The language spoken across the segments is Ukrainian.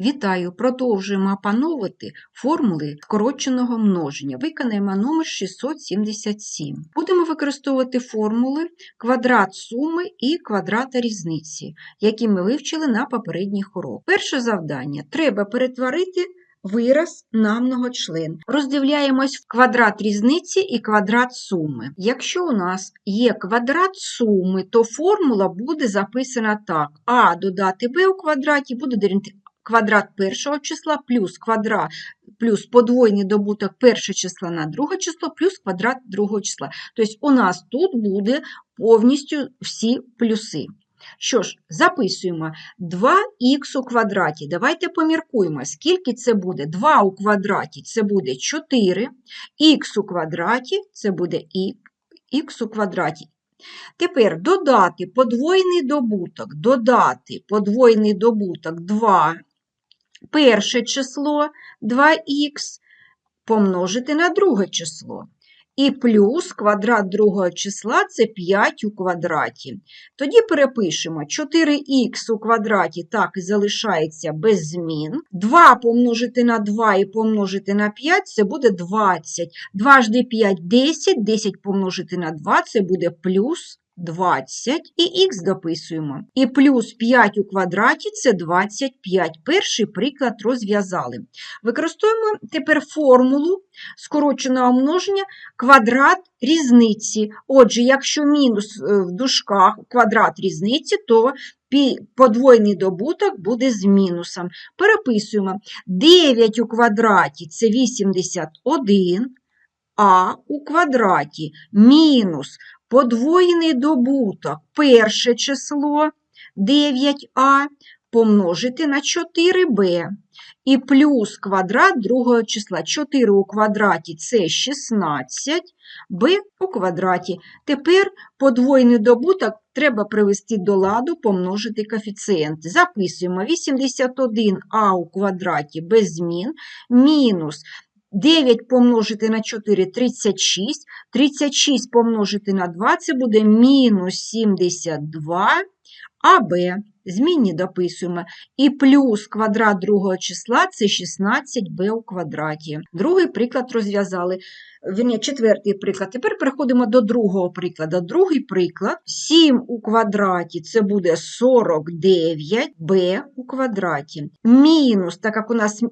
Вітаю! Продовжуємо опановувати формули скороченого множення. Виконаємо номер 677. Будемо використовувати формули квадрат суми і квадрата різниці, які ми вивчили на попередніх уроках. Перше завдання треба перетворити вираз на многочлен. Роздивляємось в квадрат різниці і квадрат суми. Якщо у нас є квадрат суми, то формула буде записана так: а додати b у квадраті буде квадрат першого числа плюс квадрат плюс подвойний добуток першого числа на друге число плюс квадрат другого числа. Тобто у нас тут буде повністю всі плюси. Що ж, записуємо 2х у квадраті. Давайте поміркуємо, скільки це буде. 2 у квадраті це буде 4, х у квадраті це буде х у квадраті. Тепер додати подвойний добуток, додати подвойний добуток 2, перше число 2х помножити на друге число. І плюс квадрат другого числа це 5 у квадраті. Тоді перепишемо 4х у квадраті так і залишається без змін. 2 помножити на 2 і помножити на 5 це буде 20. 2 жди 5 – 10, 10 помножити на 2 це буде плюс 20 і х дописуємо. І плюс 5 у квадраті це 25. Перший приклад розв'язали. Використовуємо тепер формулу скороченого множення квадрат різниці. Отже, якщо мінус в дужках квадрат різниці, то подвойний добуток буде з мінусом. Переписуємо 9 у квадраті це 81, а у квадраті мінус подвоєний добуток перше число 9а помножити на 4b і плюс квадрат другого числа 4 у квадраті це 16, b у квадраті. Тепер подвоєний добуток треба привести до ладу, помножити коефіцієнти. Записуємо 81а у квадраті без змін мінус 9 помножити на 4 – 36, 36 помножити на 2 – це буде мінус 72, а b змінні дописуємо. І плюс квадрат другого числа – це 16b у квадраті. Другий приклад розв'язали. Вірні, четвертий приклад. Тепер переходимо до другого прикладу. Другий приклад 7 у квадраті це буде 49b у квадраті. Мінус, так як у нас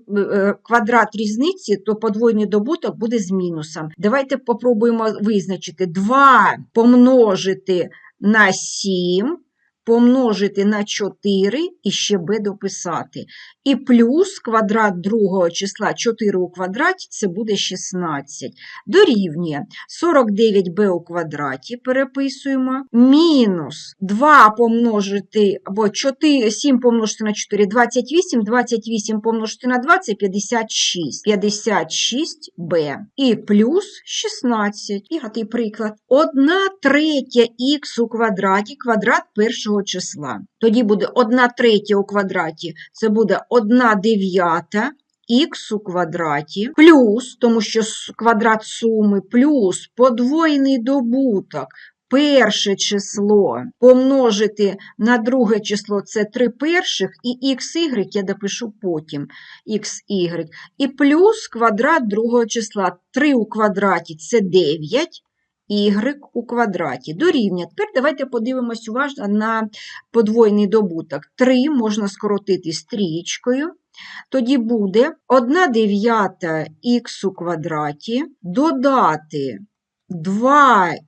квадрат різниці, то подвойний добуток буде з мінусом. Давайте попробуємо визначити 2 помножити на 7 помножити на 4 і ще b дописати. І плюс квадрат другого числа 4 у квадраті це буде 16. Дорівнює 49b у квадраті переписуємо. Мінус 2 помножити, або 4, 7 помножити на 4 28, 28 помножити на 2 це 56. 56b. І плюс 16. П'ятий приклад. 1 третя х у квадраті, квадрат першого числа. Тоді буде 1 третя у квадраті, це буде 1 дев'ята х у квадраті, плюс, тому що квадрат суми, плюс подвоєний добуток. Перше число помножити на друге число це 3 перших, і xy я допишу потім xy. І плюс квадрат другого числа 3 у квадраті це 9, y у квадраті. Дорівнює. Тепер давайте подивимось уважно на подвойний добуток. 3 можна скоротити стрічкою. Тоді буде 1 дев'ята х у квадраті, додати 2xy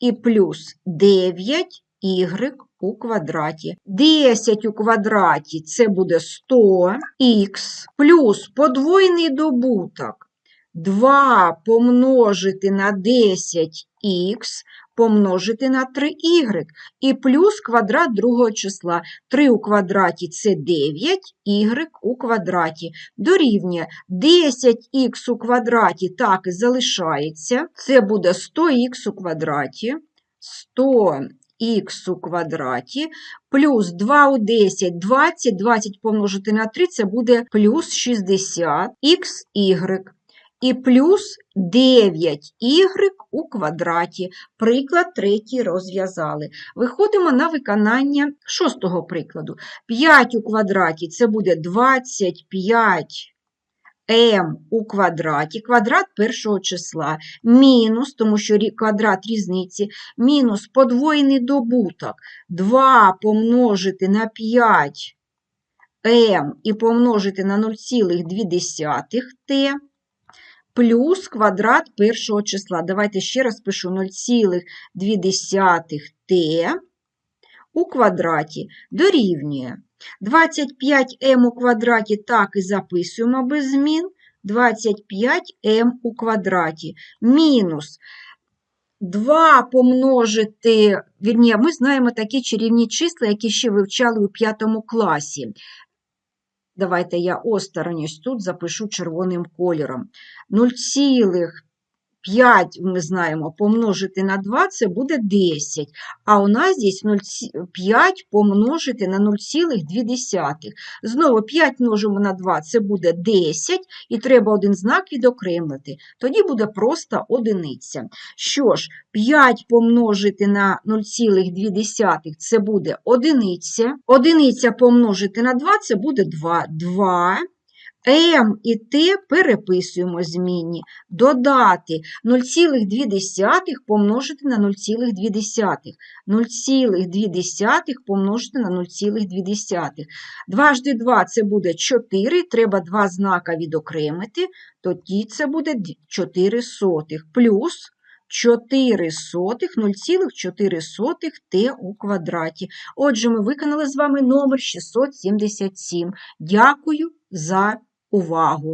і плюс 9y у квадраті. 10 у квадраті це буде 100х плюс подвойний добуток. 2 помножити на 10х помножити на 3y і плюс квадрат другого числа. 3 у квадраті це 9y у квадраті. Дорівнює 10х у квадраті так і залишається. Це буде 100х у квадраті. 100 х у квадраті плюс 2 у 10 – 20, 20 помножити на 3 це буде плюс 60 xy і плюс 9y у квадраті. Приклад третій розв'язали. Виходимо на виконання шостого прикладу. 5 у квадраті це буде 25 m у квадраті, квадрат першого числа, мінус, тому що квадрат різниці, мінус подвоєний добуток 2 помножити на 5 m і помножити на 0,2 t плюс квадрат першого числа. Давайте ще раз пишу 0,2 t у квадраті дорівнює 25m у квадраті так і записуємо без змін. 25m у квадраті мінус 2 помножити, вірні, ми знаємо такі чарівні числа, які ще вивчали у 5 класі. Давайте я осторонь тут запишу червоним кольором. 0,5 ми знаємо помножити на 2 це буде 10. А у нас здесь 0,5 помножити на 0,2. Знову 5 множимо на 2 це буде 10, і треба один знак відокремити. Тоді буде просто одиниця. Що ж, 5 помножити на 0,2 це буде одиниця. Одиниця помножити на 2 це буде 2. 2. М і Т переписуємо змінні. Додати 0,2 помножити на 0,2. 0,2 помножити на 0,2. Дважди 2 це буде 4, треба два знака відокремити, тоді це буде 4 сотих плюс 4 сотих, 0,4 сотих t у квадраті. Отже, ми виконали з вами номер 677. Дякую за увагу!